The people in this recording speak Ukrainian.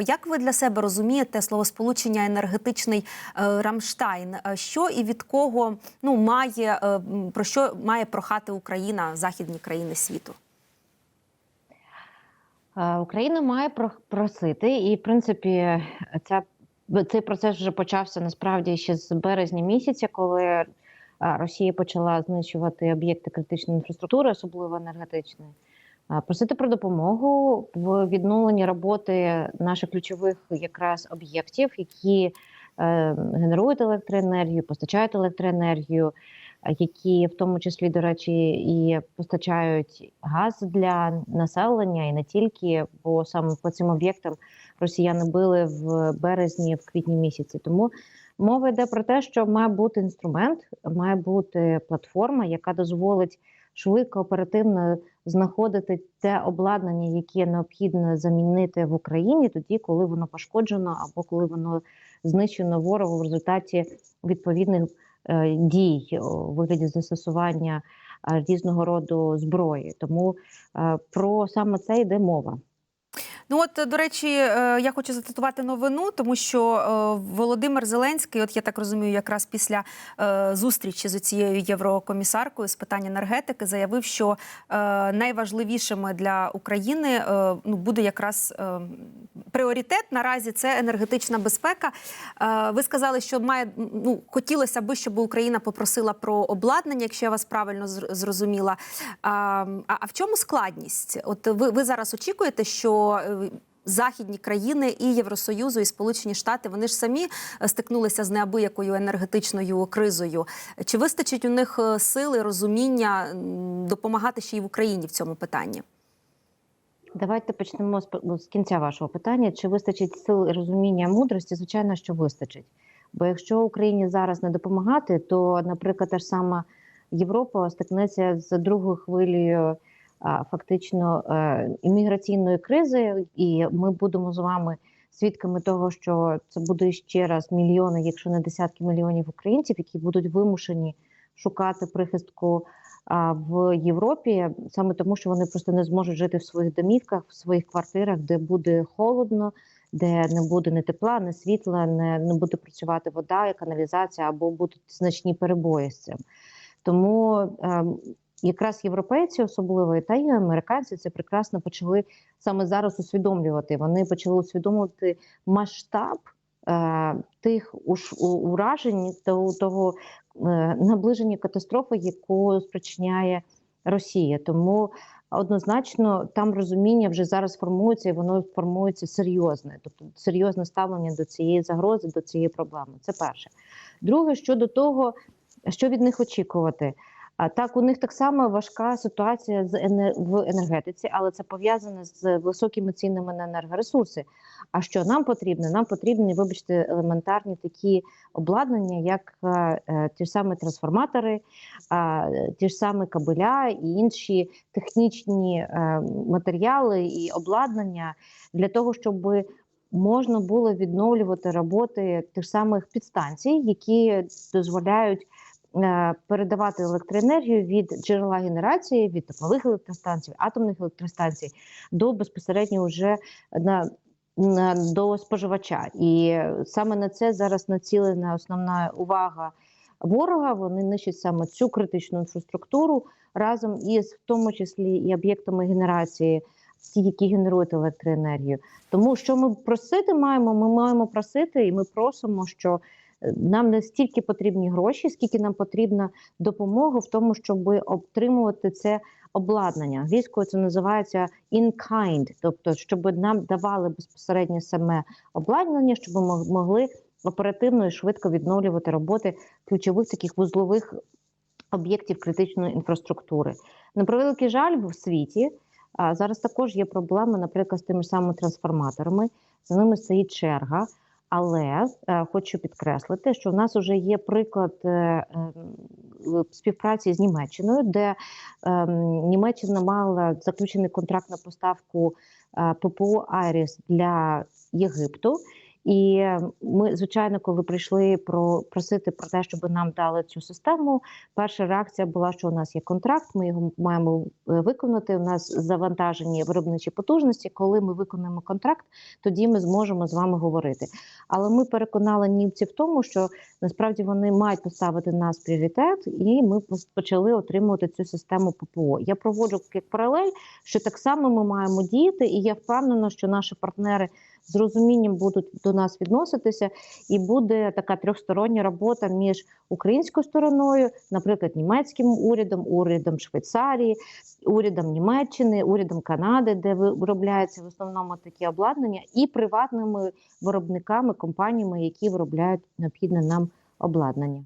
Як ви для себе розумієте словосполучення енергетичний е, Рамштайн? Е, Що і від кого ну має е, про що має прохати Україна, західні країни світу? Україна має про- просити, і в принципі, ця цей процес вже почався насправді ще з березня місяця, коли Росія почала знищувати об'єкти критичної інфраструктури, особливо енергетичної. Просити про допомогу в відновленні роботи наших ключових якраз об'єктів, які е, генерують електроенергію, постачають електроенергію, які в тому числі, до речі, і постачають газ для населення, і не тільки, бо саме по цим об'єктам росіяни били в березні, в квітні місяці. Тому мова йде про те, що має бути інструмент, має бути платформа, яка дозволить швидко, оперативно знаходити те обладнання, яке необхідно замінити в Україні, тоді, коли воно пошкоджено або коли воно знищено ворогу в результаті відповідних е, дій у вигляді застосування е, різного роду зброї. Тому е, про саме це йде мова. Ну от до речі, е, я хочу зацитувати новину, тому що е, Володимир Зеленський, от я так розумію, якраз після е, зустрічі з цією єврокомісаркою з питань енергетики заявив, що е, найважливішими для України е, ну буде якраз е, пріоритет наразі це енергетична безпека. Е, Ви сказали, що має ну хотілося би, щоб Україна попросила про обладнання, якщо я вас правильно зрозуміла. А, а, а в чому складність? От ви, ви зараз очікуєте, що е, західні країни і Євросоюзу, і Сполучені Штати вони ж самі е, стикнулися з неабиякою енергетичною кризою. Чи вистачить у них е, сили, розуміння допомагати ще й в Україні в цьому питанні? Давайте почнемо з, п- з кінця вашого питання. Чи вистачить сил розуміння мудрості? Звичайно, що вистачить. Бо якщо Україні зараз не допомагати, то, наприклад, та ж сама Європа стикнеться з другою хвилею фактично е, імміграційної кризи, і ми будемо з вами свідками того, що це буде ще раз мільйони, якщо не десятки мільйонів українців, які будуть вимушені шукати прихистку в Європі, саме тому, що вони просто не зможуть жити в своїх домівках, в своїх квартирах, де буде холодно, де не буде ні тепла, ні світла, не, не буде працювати вода, каналізація або будуть значні перебої з цим. Тому ем, якраз європейці, особливо та й американці, це прекрасно почали саме зараз усвідомлювати. Вони почали усвідомлювати масштаб е, тих уж уражень того, того е, наближення катастрофи, яку спричиняє Росія. Тому однозначно там розуміння вже зараз формується, і воно формується серйозне, тобто серйозне ставлення до цієї загрози, до цієї проблеми. Це перше. Друге, щодо того, що від них очікувати. Так, у них так само важка ситуація з в енергетиці, але це пов'язане з високими цінами на енергоресурси. А що нам потрібно? Нам потрібні, вибачте, елементарні такі обладнання, як е, е, ті ж самі трансформатори, ті ж самі кабеля і інші технічні е, матеріали і обладнання для того, щоб можна було відновлювати роботи тих самих підстанцій, які дозволяють передавати електроенергію від джерела генерації, від теплових електростанцій, атомних електростанцій до безпосередньо вже на, до споживача. І саме на це зараз націлена основна увага ворога. Вони нищать саме цю критичну інфраструктуру разом із в тому числі і об'єктами генерації, ті, які генерують електроенергію. Тому що ми просити маємо, ми маємо просити, і ми просимо, що е, нам не стільки потрібні гроші, скільки нам потрібна допомога в тому, щоб отримувати це обладнання. Англійською це називається in kind, тобто щоб нам давали безпосередньо саме обладнання, щоб ми могли оперативно і швидко відновлювати роботи ключових таких вузлових об'єктів критичної інфраструктури. На превеликий жаль, в світі а, зараз також є проблеми, наприклад, з тими самими трансформаторами. За ними стоїть черга. Але е, хочу підкреслити, що в нас вже є приклад е, е, співпраці з Німеччиною, де е, Німеччина мала заключений контракт на поставку е, ППО Айріс для Єгипту. І е, ми, звичайно, коли прийшли про просити про те, щоб нам дали цю систему, перша реакція була, що у нас є контракт, ми його маємо е, виконати. У нас завантажені виробничі потужності. Коли ми виконаємо контракт, тоді ми зможемо з вами говорити. Але ми переконали німців в тому, що насправді вони мають поставити нас пріоритет, і ми почали отримувати цю систему ППО. Я проводжу як паралель, що так само ми маємо діяти, і я впевнена, що наші партнери з розумінням будуть до нас відноситися, і буде така трьохстороння робота між українською стороною, наприклад, німецьким урядом, урядом Швейцарії, урядом Німеччини, урядом Канади, де ви- виробляються в основному такі обладнання, і приватними виробниками, компаніями, які виробляють необхідне нам обладнання.